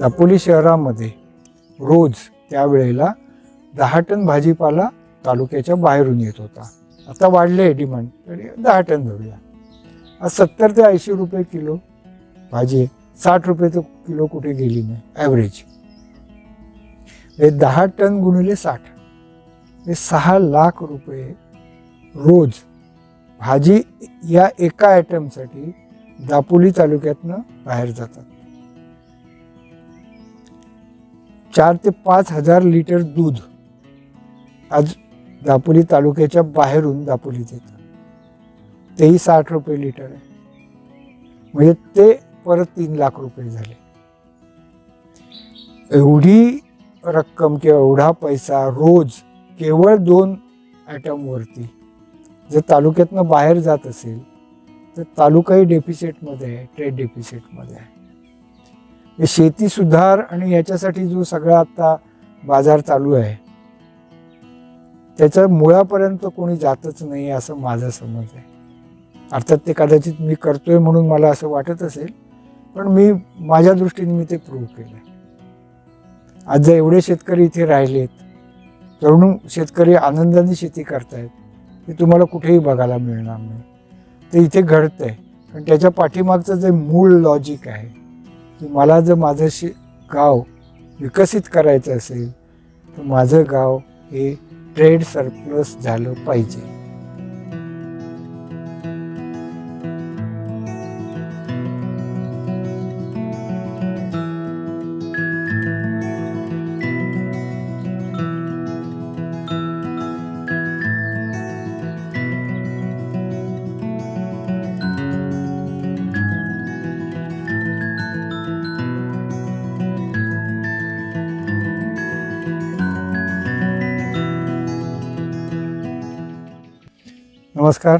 दापोली शहरामध्ये रोज त्यावेळेला दहा टन भाजीपाला तालुक्याच्या बाहेरून येत होता. आता वाढले आहे डिमांड तरी दहा टन धरूया. आज सत्तर ते ऐंशी रुपये किलो भाजी साठ रुपये तर किलो कुठे गेली नाही ॲव्हरेज हे दहा टन गुणिले साठ हे सहा लाख रुपये रोज भाजी या एका आयटमसाठी दापोली तालुक्यातनं बाहेर जातात. चार ते पाच हजार लिटर दूध आज दापोली तालुक्याच्या बाहेरून दापोलीत येतं. तेही साठ रुपये लिटर आहे. म्हणजे ते परत तीन लाख रुपये झाले. एवढी रक्कम किंवा एवढा पैसा रोज केवळ दोन ॲटमवरती जर तालुक्यातनं बाहेर जात असेल तर तालुकाही डेफिसिटमध्ये आहे ट्रेड डेफिसिटमध्ये आहे. शेती सुधार आणि याच्यासाठी जो सगळा आता बाजार चालू आहे त्याच्या मुळापर्यंत कोणी जातच नाही असं माझा समज आहे. अर्थात ते कदाचित मी करतोय म्हणून मला असं वाटत असेल पण मी माझ्या दृष्टीने मी ते प्रूव्ह केलं आज जर एवढे शेतकरी इथे राहिलेत तरुण शेतकरी आनंदाने शेती करतायत ते तुम्हाला कुठेही बघायला मिळणार नाही. ते इथे घडतंय पण त्याच्या पाठीमागचं जे मूळ लॉजिक आहे मला जर माझं शि गाव विकसित करायचं असेल तर माझं गाव हे ट्रेड सरप्लस झालं पाहिजे. नमस्कार.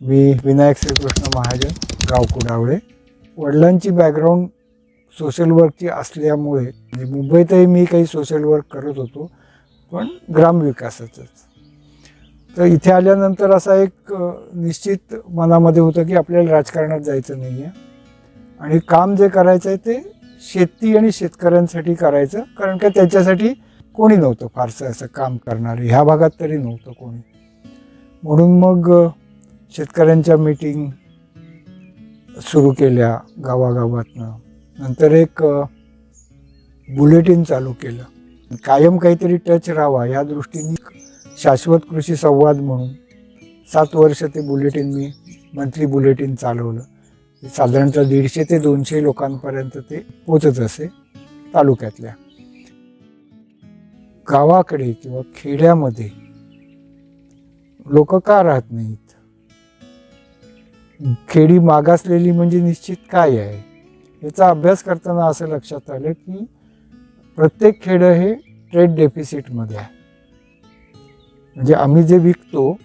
मी विनायक श्रीकृष्ण महाजन गाव कुडावळे वडिलांची बॅकग्राऊंड सोशल वर्कची असल्यामुळे म्हणजे मुंबईतही मी काही सोशल वर्क करत होतो पण ग्रामविकासाचंच तर इथे आल्यानंतर असा एक निश्चित मनामध्ये होतं की आपल्याला राजकारणात जायचं नाही आहे आणि काम जे करायचं आहे ते शेती आणि शेतकऱ्यांसाठी करायचं कारण का त्याच्यासाठी कोणी नव्हतं फारसं असं काम करणारं. ह्या भागात तरी नव्हतं कोणी. म्हणून मग शेतकऱ्यांच्या मीटिंग सुरू केल्या गावागावातनं. नंतर एक बुलेटिन चालू केलं. कायम काहीतरी टच राहावा या दृष्टीने शाश्वत कृषी संवाद म्हणून सात वर्ष ते बुलेटिन मी मंथली बुलेटिन चालवलं. साधारणतः दीडशे ते दोनशे लोकांपर्यंत ते पोचत असे तालुक्यातल्या. गावाकडे किंवा खेड्यामध्ये लोक का राहत नाहीत? खेडी मागासलेली म्हणजे निश्चित काय आहे? याचा अभ्यास करताना असं लक्षात आलं की प्रत्येक खेडं हे ट्रेड डेफिसिटमध्ये आहे. म्हणजे आम्ही जे विकतो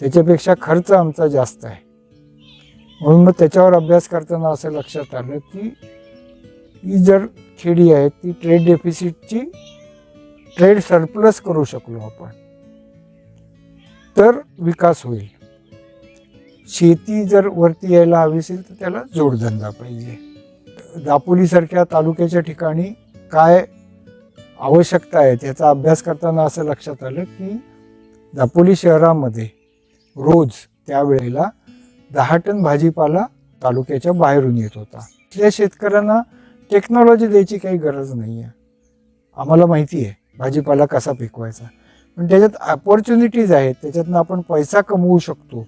त्याच्यापेक्षा खर्च आमचा जास्त आहे. म्हणून मग त्याच्यावर अभ्यास करताना असं लक्षात आलं की ही जर खेडी आहे ती ट्रेड डेफिसिटची ट्रेड सरप्लस करू शकलो आपण. तर विकास होईल. शेती जर वरती यायला हवी असेल तर त्याला जोडधंदा पाहिजे. दापोलीसारख्या तालुक्याच्या ठिकाणी काय आवश्यकता आहे त्याचा अभ्यास करताना असं लक्षात आलं की दापोली शहरामध्ये रोज त्यावेळेला दहा टन भाजीपाला तालुक्याच्या बाहेरून येत होता. त्या शेतकऱ्यांना टेक्नॉलॉजी द्यायची काही गरज नाही आहे आम्हाला माहिती आहे भाजीपाला कसा पिकवायचा. पण त्याच्यात अपॉर्च्युनिटीज आहेत त्याच्यातनं आपण पैसा कमवू शकतो.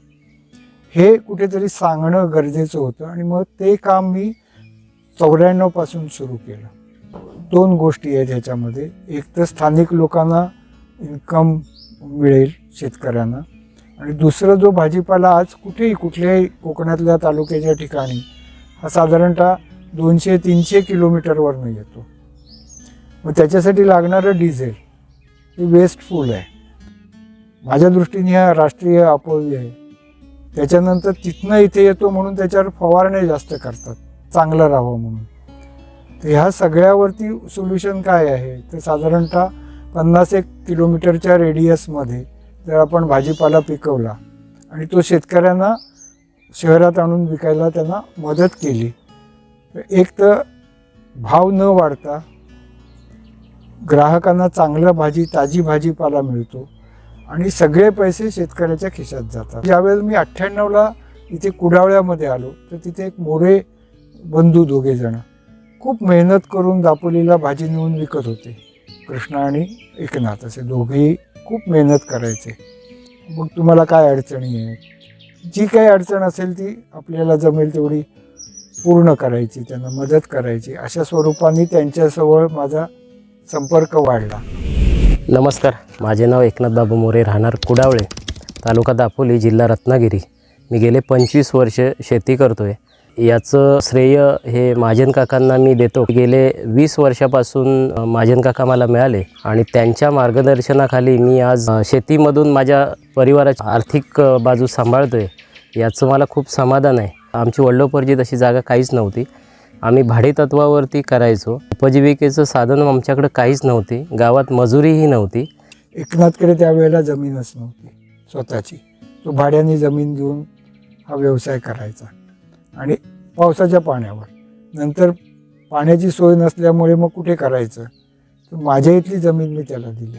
हे कुठेतरी सांगणं गरजेचं होतं आणि मग ते काम मी चौऱ्याण्णवपासून सुरू केलं. दोन गोष्टी आहेत ह्याच्यामध्ये. एक तर स्थानिक लोकांना इन्कम मिळेल शेतकऱ्यांना. आणि दुसरं जो भाजीपाला आज कुठेही कुठल्याही कोकणातल्या तालुक्याच्या ठिकाणी हा साधारणतः दोनशे तीनशे किलोमीटरवरनं येतो. मग त्याच्यासाठी लागणारं डिझेल ही वेस्टफुल आहे. माझ्या दृष्टीने हा राष्ट्रीय अपव्य आहे. त्याच्यानंतर तिथनं इथे येतो म्हणून त्याच्यावर फवारणे जास्त करतात. चांगलं राहावं म्हणून. तर ह्या सगळ्यावरती सोल्युशन काय आहे? तर साधारणतः पन्नास एक किलोमीटरच्या रेडियसमध्ये जर आपण भाजीपाला पिकवला आणि तो शेतकऱ्यांना शहरात आणून विकायला त्यांना मदत केली एक तर भाव न वाढता ग्राहकांना चांगला भाजी ताजी भाजीपाला मिळतो आणि सगळे पैसे शेतकऱ्याच्या खिशात जातात. ज्यावेळेला मी अठ्ठ्याण्णवला इथे कुडावळ्यामध्ये आलो तर तिथे एक मोरे बंधू दोघे जण खूप मेहनत करून दापोलीला भाजी नेऊन विकत होते. कृष्णा आणि एकनाथ असे दोघेही खूप मेहनत करायचे. मग तुम्हाला काय अडचणी आहेत? जी काही अडचण असेल ती आपल्याला जमेल तेवढी पूर्ण करायची त्यांना मदत करायची. अशा स्वरूपाने त्यांच्याजवळ माझा संपर्क वाढला. नमस्कार. माझे नाव एकनाथ बाबू मोरे राहणार कुडावळे तालुका दापोली जिल्हा रत्नागिरी. मी गेले पंचवीस वर्ष शेती करतो आहे याचं श्रेय हे महाजन काकांना मी देतो. गेले वीस वर्षापासून महाजन काका मला मिळाले आणि त्यांच्या मार्गदर्शनाखाली मी आज शेतीमधून माझ्या परिवाराची आर्थिक बाजू सांभाळतो आहे याचं मला खूप समाधान आहे. आमची वडिलोपार्जित तशी जागा काहीच नव्हती. आम्ही भाडेतत्वावरती करायचो. उपजीविकेचं साधन आमच्याकडे काहीच नव्हती. गावात मजुरीही नव्हती. एकनाथकडे त्यावेळेला जमीनच नव्हती स्वतःची. तो भाड्याने जमीन घेऊन हा व्यवसाय करायचा. आणि पावसाच्या पाण्यावर. नंतर पाण्याची सोय नसल्यामुळे मग कुठे करायचं? तर माझ्या इथली जमीन मी त्याला दिली.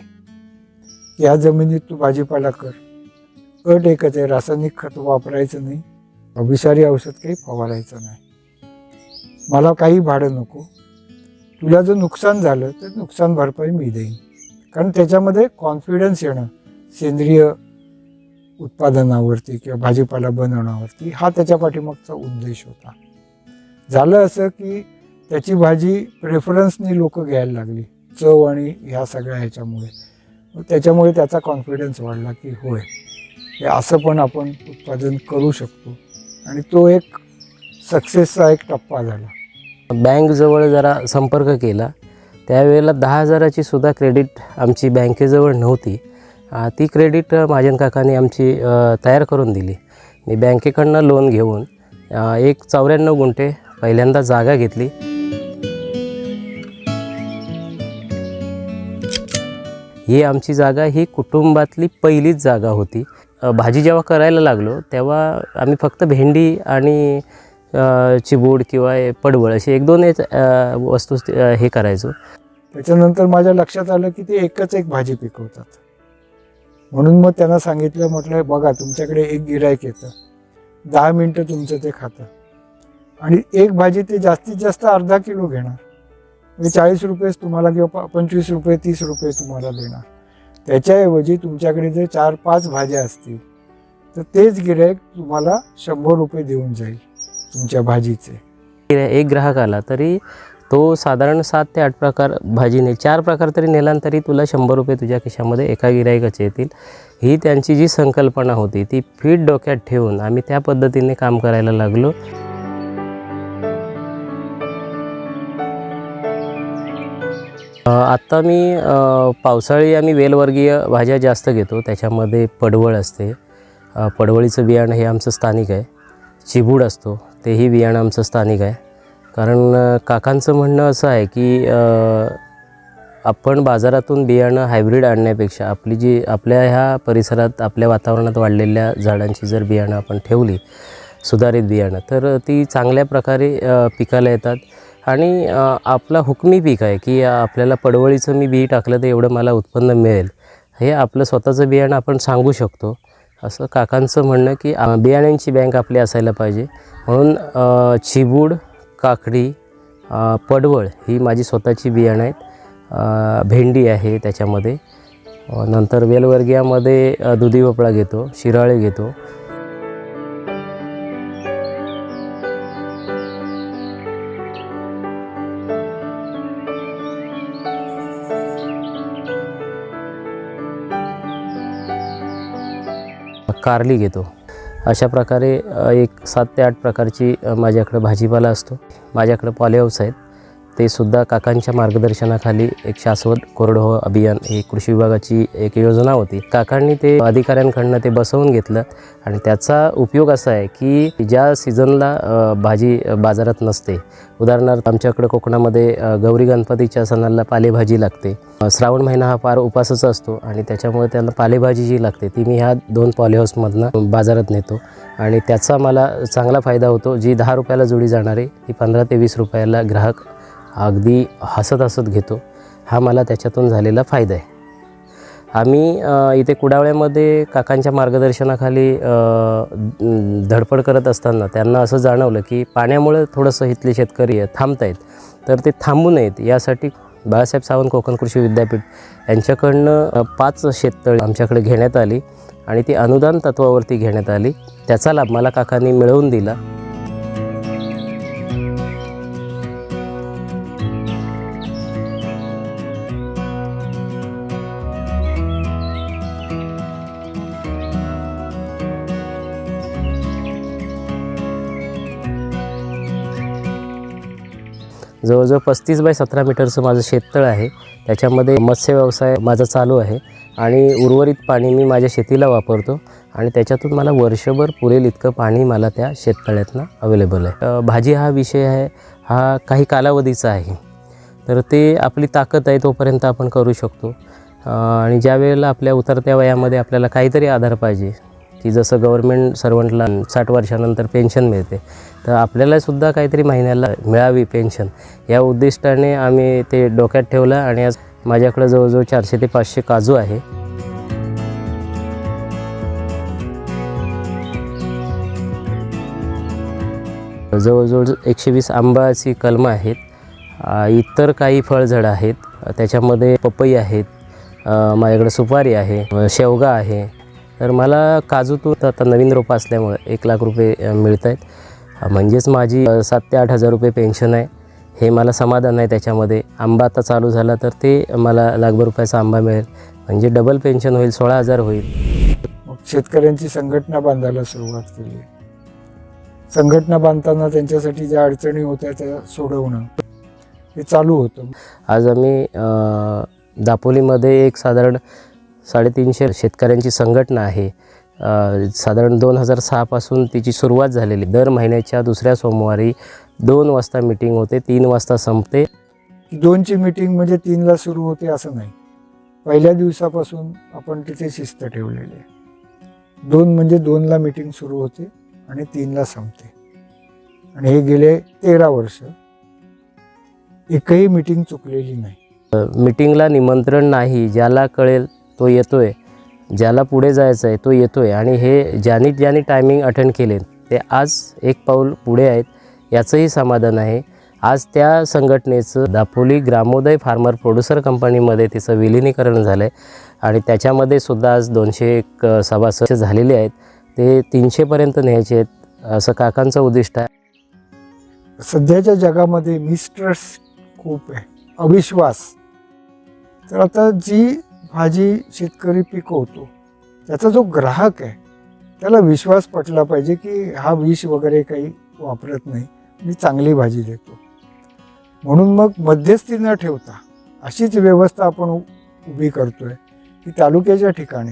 या जमिनीत तू भाजीपाला कर. अट एकच आहे रासायनिक खत वापरायचं नाही. अभिसारी औषध काही फवारायचं नाही. मला काही भाडं नको. तुला जर नुकसान झालं तर नुकसान भरपाई मी देईन. कारण त्याच्यामध्ये कॉन्फिडन्स येणं सेंद्रिय उत्पादनावरती किंवा भाजीपाला बनवण्यावरती हा त्याच्या पाठीमागचा उद्देश होता. झालं असं की त्याची भाजी प्रेफरन्सनी लोक घ्यायला लागली. चव आणि ह्या सगळ्या ह्याच्यामुळे. मग त्याच्यामुळे त्याचा कॉन्फिडन्स वाढला की होय हे असं पण आपण उत्पादन करू शकतो. आणि तो एक सक्सेसचा एक टप्पा झाला. बँकजवळ जरा संपर्क केला. त्यावेळेला दहा हजाराची सुद्धा क्रेडिट आमची बँकेजवळ नव्हती. ती क्रेडिट महाजन काकाने आमची तयार करून दिली. मी बँकेकडनं लोन घेऊन एक चौऱ्याण्णव गुंठे पहिल्यांदा जागा घेतली. ही आमची जागा ही कुटुंबातली पहिलीच जागा होती. भाजी जेव्हा करायला लागलो तेव्हा आम्ही फक्त भेंडी आणि चिबूड किंवा पडवळ असे एक दोन वस्तू हे करायचो. त्याच्यानंतर माझ्या लक्षात आलं की ते एकच एक भाजी पिकवतात. म्हणून मग त्यांना सांगितलं म्हटलं बघा तुमच्याकडे एक गिरायक येतं. दहा मिनटं तुमचं ते खातं. आणि एक भाजी ते जास्तीत जास्त अर्धा किलो घेणार. म्हणजे चाळीस रुपयेच तुम्हाला किंवा पंचवीस रुपये तीस रुपये तुम्हाला देणार. त्याच्याऐवजी तुमच्याकडे जर चार पाच भाज्या असतील तर तेच गिरायक तुम्हाला शंभर रुपये देऊन जाईल. तुमच्या भाजीचे? एक ग्राहक आला तरी तो साधारण सात ते आठ प्रकार भाजी ने चार प्रकार तरी नेला तरी तुला शंभर रुपये तुझ्या खिशामध्ये एका गिरायकाचे येतील. ही त्यांची जी संकल्पना होती ती फिट डोक्यात ठेवून आम्ही त्या पद्धतीने काम करायला लागलो. आत्ता मी पावसाळी आम्ही वेलवर्गीय भाज्या जास्त घेतो. त्याच्यामध्ये पडवळ असते. पडवळीचं बियाणं हे आमचं स्थानिक आहे. चिबूड असतो. तेही बियाणं आमचं स्थानिक आहे. कारण काकांचं म्हणणं असं आहे की आपण बाजारातून बियाणं हायब्रिड आणण्यापेक्षा आपली जी आपल्या ह्या परिसरात आपल्या वातावरणात वाढलेल्या झाडांची जर बियाणं आपण ठेवली सुधारित बियाणं तर ती चांगल्या प्रकारे पिकाला येतात. आणि आपला हुकमी पीक आहे की आपल्याला पडवळीचं मी बी टाकलं तर एवढं मला उत्पन्न मिळेल. हे आपलं स्वतःचं बियाणं आपण सांगू शकतो. असं काकांचं म्हणणं की बियाण्यांची बँक आपली असायला पाहिजे. म्हणून चिबूड काकडी पडवळ ही माझी स्वतःची बियाणं आहेत. भेंडी आहे त्याच्यामध्ये. नंतर वेलवर्गीयामध्ये दुधी भोपळा घेतो शिराळे घेतो. कारली घेतो. अशा प्रकारे एक सात ते आठ प्रकारची माझ्याकडं भाजीपाला असतो. माझ्याकडं पॉलीहाऊस आहेत. ते सुद्धा काकांच्या मार्गदर्शनाखाली एक शाश्वत कोरडवाहू अभियान ही कृषी विभागाची एक योजना होती. काकांनी ते अधिकाऱ्यांकडनं ते बसवून घेतलं आणि त्याचा उपयोग असा आहे की ज्या सीझनला भाजी बाजारात नसते उदाहरणार्थ आमच्याकडं कोकणामध्ये गौरी गणपतीच्या सणाला पालेभाजी लागते श्रावण महिना हा फार उपासाचा असतो आणि त्याच्यामुळे त्यांना पालेभाजी जी लागते ती मी ह्या दोन पॉलीहाऊसमधनं बाजारात नेतो. आणि त्याचा मला चांगला फायदा होतो जी दहा रुपयाला जोडी जाणारी ती पंधरा ते वीस रुपयाला ग्राहक अगदी हसत हसत घेतो. हा मला त्याच्यातून झालेला फायदा आहे. आम्ही इथे कुडावळ्यामध्ये काकांच्या मार्गदर्शनाखाली धडपड करत असताना त्यांना असं जाणवलं की पाण्यामुळे थोडंसं इथले शेतकरी थांबत आहेत तर ते थांबू नयेत यासाठी बाळासाहेब सावंत कोकण कृषी विद्यापीठ यांच्याकडनं पाच शेततळी आमच्याकडे घेण्यात आली आणि ती अनुदान तत्वावरती घेण्यात आली. त्याचा लाभ मला काकांनी मिळवून दिला. जवळजवळ पस्तीस बाय सतरा मीटरचं माझं शेततळ आहे. त्याच्यामध्ये मत्स्य व्यवसाय माझा चालू आहे. आणि उर्वरित पाणी मी माझ्या शेतीला वापरतो. आणि त्याच्यातून मला वर्षभर पुरेल इतकं पाणी मला त्या शेततळ्यातनं अवेलेबल आहे. भाजी हा विषय आहे. हा काही कालावधीचा आहे. तर ते आपली ताकद आहे तोपर्यंत आपण करू शकतो. आणि ज्या वेळेला आपल्या उतरत्या वयामध्ये आपल्याला काहीतरी आधार पाहिजे की जसं गव्हर्मेंट सर्वंटला साठ वर्षानंतर पेन्शन मिळते तर आपल्यालासुद्धा काहीतरी महिन्याला मिळावी पेन्शन या उद्दिष्टाने आम्ही ते डोक्यात ठेवलं आणि आज माझ्याकडं जवळजवळ चारशे ते पाचशे काजू आहे. जवळजवळ एकशे वीस आंबाची कलमं आहेत इतर काही फळझाडं आहेत त्याच्यामध्ये पपई आहेत माझ्याकडं माझ्याकडे सुपारी आहे शेवगा आहे तर मला काजूतून आता नवीन रोपं असल्यामुळे एक लाख रुपये मिळत आहेत म्हणजेच माझी सात ते आठ हजार रुपये पेन्शन आहे. हे मला समाधान आहे त्याच्यामध्ये. आंबा आता चालू झाला तर ते मला लाखभर रुपयाचा आंबा मिळेल. म्हणजे डबल पेन्शन होईल सोळा हजार होईल. शेतकऱ्यांची संघटना बांधायला सुरुवात केली. संघटना बांधताना त्यांच्यासाठी ज्या अडचणी होत्या त्या सोडवणं हे चालू होतं. आज आम्ही दापोलीमध्ये एक साधारण साडेतीनशे शेतकऱ्यांची संघटना आहे. साधारण दोन हजार सहापासून तिची सुरुवात झालेली. दर महिन्याच्या दुसऱ्या सोमवारी दोन वाजता मिटिंग होते तीन वाजता संपते. दोनची मीटिंग म्हणजे तीनला सुरू होते असं नाही. पहिल्या दिवसापासून आपण तिथे शिस्त ठेवलेली आहे. दोन म्हणजे दोनला मीटिंग सुरू होते आणि तीनला संपते. आणि हे गेले तेरा वर्ष. एकही मीटिंग चुकलेली नाही. मिटिंगला निमंत्रण नाही ज्याला कळेल तो येतो आहे ज्याला पुढे जायचं आहे तो येतो आहे आणि हे ज्यांनी ज्यांनी टायमिंग अटेंड केले ते आज एक पाऊल पुढे आहेत याचंही समाधान आहे. आज त्या संघटनेचं दापोली ग्रामोदय फार्मर प्रोड्युसर कंपनीमध्ये तिचं विलिनीकरण झालं आहे आणि त्याच्यामध्ये सुद्धा आज दोनशे एक सभासद झालेले आहेत. ते तीनशेपर्यंत न्यायचे आहेत असं काकांचं उद्दिष्ट आहे. सध्याच्या जगामध्ये मिस्ट्रस खूप आहे. अविश्वास. तर आता जी भाजी शेतकरी पिकवतो. त्याचा जो ग्राहक आहे त्याला विश्वास पटला पाहिजे की हा विष वगैरे काही वापरत नाही मी चांगली भाजी देतो. म्हणून मग मध्यस्थी न ठेवता अशीच व्यवस्था आपण उभी करतो आहे की तालुक्याच्या ठिकाणी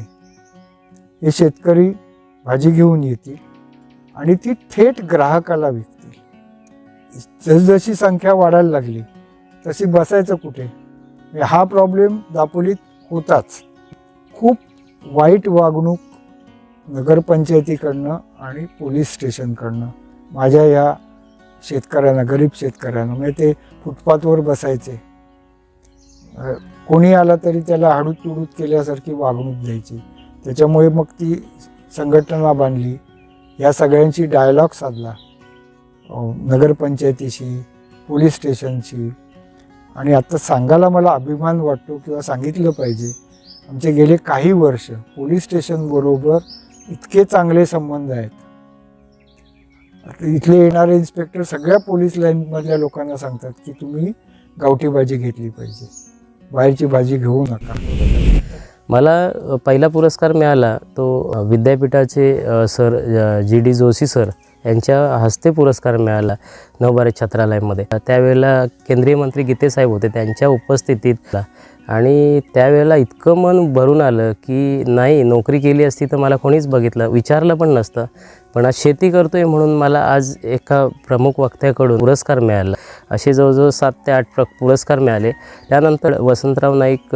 हे शेतकरी भाजी घेऊन येतील आणि ती थेट ग्राहकाला विकतील. जसजशी संख्या वाढायला लागली तशी बसायचं कुठे? हा प्रॉब्लेम दापोलीत होताच. खूप वाईट वागणूक नगरपंचायतीकडनं आणि पोलीस स्टेशनकडनं माझ्या या शेतकऱ्यांना गरीब शेतकऱ्यांना म्हणजे ते फुटपाथवर बसायचे. कोणी आला तरी त्याला हाडूत तुडूत केल्यासारखी वागणूक द्यायची. त्याच्यामुळे मग ती संघटना बांधली. या सगळ्यांशी डायलॉग साधला. नगरपंचायतीशी पोलीस स्टेशनशी आणि आता सांगायला मला अभिमान वाटतो किंवा सांगितलं पाहिजे आमचे गेले काही वर्ष पोलीस स्टेशनबरोबर इतके चांगले संबंध आहेत. आता इथले येणारे इन्स्पेक्टर सगळ्या पोलीस लाईनमधल्या लोकांना सांगतात की तुम्ही गावठी भाजी घेतली पाहिजे. बाहेरची भाजी घेऊ नका. मला पहिला पुरस्कार मिळाला तो विद्यापीठाचे sir G D Joshi sir यांच्या हस्ते पुरस्कार मिळाला नवभारत छात्रालयामध्ये. त्यावेळेला केंद्रीय मंत्री गीतेसाहेब होते त्यांच्या उपस्थितीत. आणि त्यावेळेला इतकं मन भरून आलं की नाही नोकरी केली असती तर मला कोणीच बघितलं विचारलं पण नसतं. पण आज शेती करतो आहे म्हणून मला आज एका प्रमुख वक्त्याकडून पुरस्कार मिळाला. असे जवळजवळ सात ते आठ प्र पुरस्कार मिळाले. त्यानंतर वसंतराव नाईक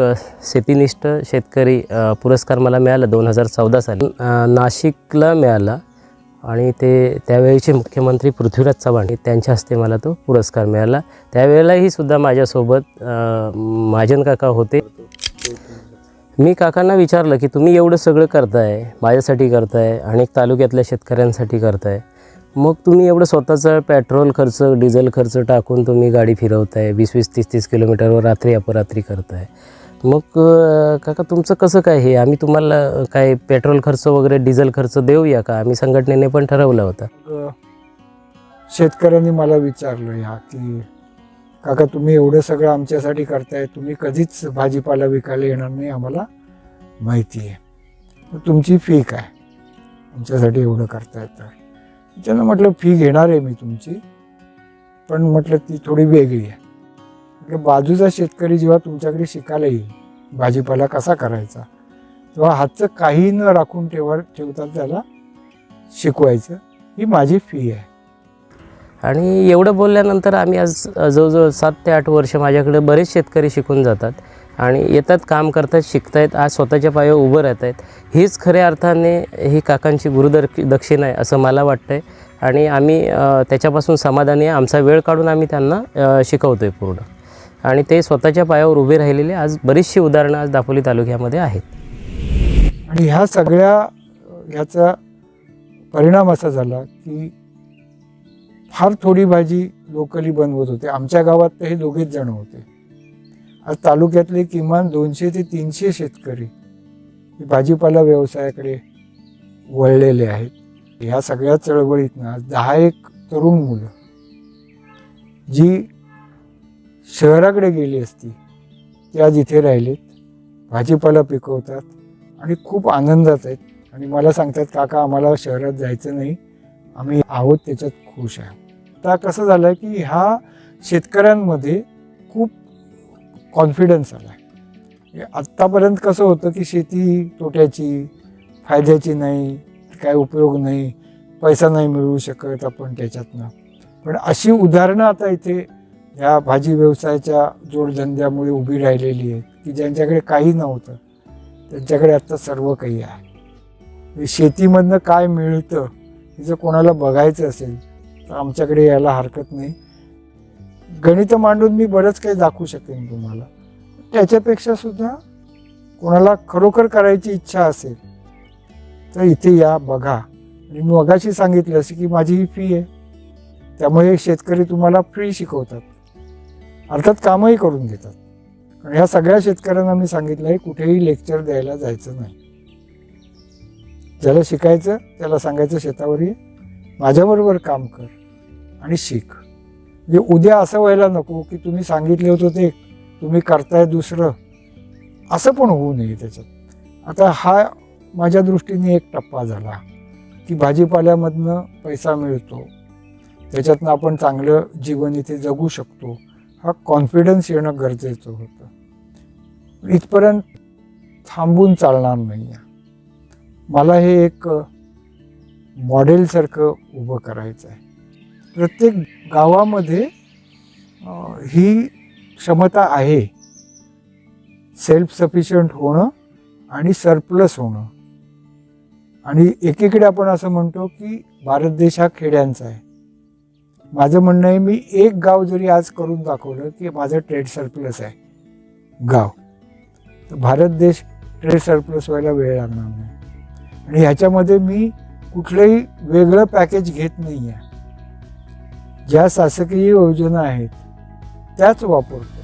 शेतीनिष्ठ शेतकरी पुरस्कार मला मिळाला दोन हजार चौदा साली. नाशिकला मिळाला. आणि ते त्यावेळीचे मुख्यमंत्री पृथ्वीराज चव्हाण त्यांच्या हस्ते मला तो पुरस्कार मिळाला. त्यावेळेलाही सुद्धा माझ्यासोबत महाजन काका होते. मी काकांना विचारलं की तुम्ही एवढं सगळं करताय माझ्यासाठी करताय अनेक तालुक्यातल्या शेतकऱ्यांसाठी करताय. मग तुम्ही एवढं स्वतःचा पेट्रोल खर्च डिझेल खर्च टाकून तुम्ही गाडी फिरवताय वीस वीस तीस तीस किलोमीटरवर रात्री अपरात्री करताय. मग काका तुमचं कसं काय हे? आम्ही तुम्हाला काय पेट्रोल खर्च वगैरे डिझेल खर्च देऊया का? आम्ही संघटनेने पण ठरवलं होतं. मग शेतकऱ्यांनी मला विचारलं ह्या की काका तुम्ही एवढं सगळं आमच्यासाठी करताय तुम्ही कधीच भाजीपाला विकायला येणार नाही आम्हाला माहिती आहे. तुमची फी काय? आमच्यासाठी एवढं करताय तर. त्यांना म्हटलं फी घेणार आहे मी तुमची पण म्हटलं ती थोडी वेगळी आहे. बाजूचा शेतकरी जेव्हा तुमच्याकडे शिकायला येईल भाजीपाला कसा करायचा तेव्हा हातचं काही न राखून ठेवा ठेवता त्याला शिकवायचं ही माझी फी आहे. आणि एवढं बोलल्यानंतर आम्ही आज जवळजवळ सात ते आठ वर्ष माझ्याकडे बरेच शेतकरी शिकून जातात आणि येतात काम करतात शिकतायत आज स्वतःच्या पायावर उभं राहत आहेत हीच खऱ्या अर्थाने ही काकांची गुरुदर दक्षिणा आहे असं मला वाटतंय आणि आम्ही त्याच्यापासून समाधानी आमचा वेळ काढून आम्ही त्यांना शिकवतो आहे पूर्ण. आणि ते स्वतःच्या पायावर उभे राहिलेले आज बरीचशी उदाहरणं आज दापोली तालुक्यामध्ये आहेत. आणि ह्या सगळ्या ह्याचा परिणाम असा झाला की फार थोडी भाजी लोकली बनवत होते. आमच्या गावात तर हे दोघेच जण होते. आज तालुक्यातले किमान दोनशे ते तीनशे शेतकरी भाजीपाला व्यवसायाकडे वळलेले आहेत. ह्या सगळ्या चळवळीतनं आज दहा एक तरुण मुलं जी शहराकडे गेली असती त्या आज इथे राहिलेत. भाजीपाला पिकवतात आणि खूप आनंदात आहेत. आणि मला सांगतात काका आम्हाला शहरात जायचं नाही. आम्ही आहोत त्याच्यात खुश आहे. आता कसं झालं आहे की ह्या शेतकऱ्यांमध्ये खूप कॉन्फिडन्स आला आहे आत्तापर्यंत कसं होतं की शेती तोट्याची फायद्याची नाही काय उपयोग नाही पैसा नाही मिळवू शकत आपण त्याच्यातनं. पण अशी उदाहरणं आता इथे ह्या भाजी व्यवसायाच्या जोडधंद्यामुळे उभी राहिलेली आहेत की ज्यांच्याकडे काही नव्हतं त्यांच्याकडे आत्ता सर्व काही आहे. म्हणजे शेतीमधनं काय मिळतं हे जर कोणाला बघायचं असेल तर आमच्याकडे यायला हरकत नाही. गणित मांडून मी बरंच काही दाखवू शकेन तुम्हाला. त्याच्यापेक्षा सुद्धा कोणाला खरोखर करायची इच्छा असेल तर इथे या बघा. आणि मी मगाशी सांगितलं असं की माझी ही फी आहे. त्यामुळे शेतकरी तुम्हाला फ्री शिकवतात. अर्थात कामही करून घेतात. कारण ह्या सगळ्या शेतकऱ्यांना मी सांगितलं आहे कुठेही लेक्चर द्यायला जायचं नाही. ज्याला शिकायचं त्याला सांगायचं शेतावर ये माझ्याबरोबर काम कर आणि शिक. म्हणजे उद्या असं व्हायला नको की तुम्ही सांगितले होतं ते तुम्ही करताय दुसरं. असं पण होऊ नये त्याच्यात. आता हा माझ्या दृष्टीने एक टप्पा झाला की भाजीपाल्यामधनं पैसा मिळतो. त्याच्यातनं आपण चांगलं जीवन इथे जगू शकतो. हा कॉन्फिडन्स येणं गरजेचं होतं. इथपर्यंत थांबून चालणार नाही आहे मला हे एक मॉडेलसारखं उभं करायचं आहे प्रत्येक गावामध्ये ही क्षमता आहे. सेल्फ सफिशियंट होणं आणि सरप्लस होणं. आणि एकीकडे आपण असं म्हणतो की भारत देश हा खेड्यांचा आहे. माझं म्हणणं आहे मी एक गाव जरी आज करून दाखवलं की माझं ट्रेड सरप्लस आहे. गाव. तर भारत देश ट्रेड सरप्लस व्हायला वेळ लागणार नाही. आणि ह्याच्यामध्ये मी कुठलंही वेगळं पॅकेज घेत नाही आहे ज्या शासकीय योजना आहेत त्याच वापरतो.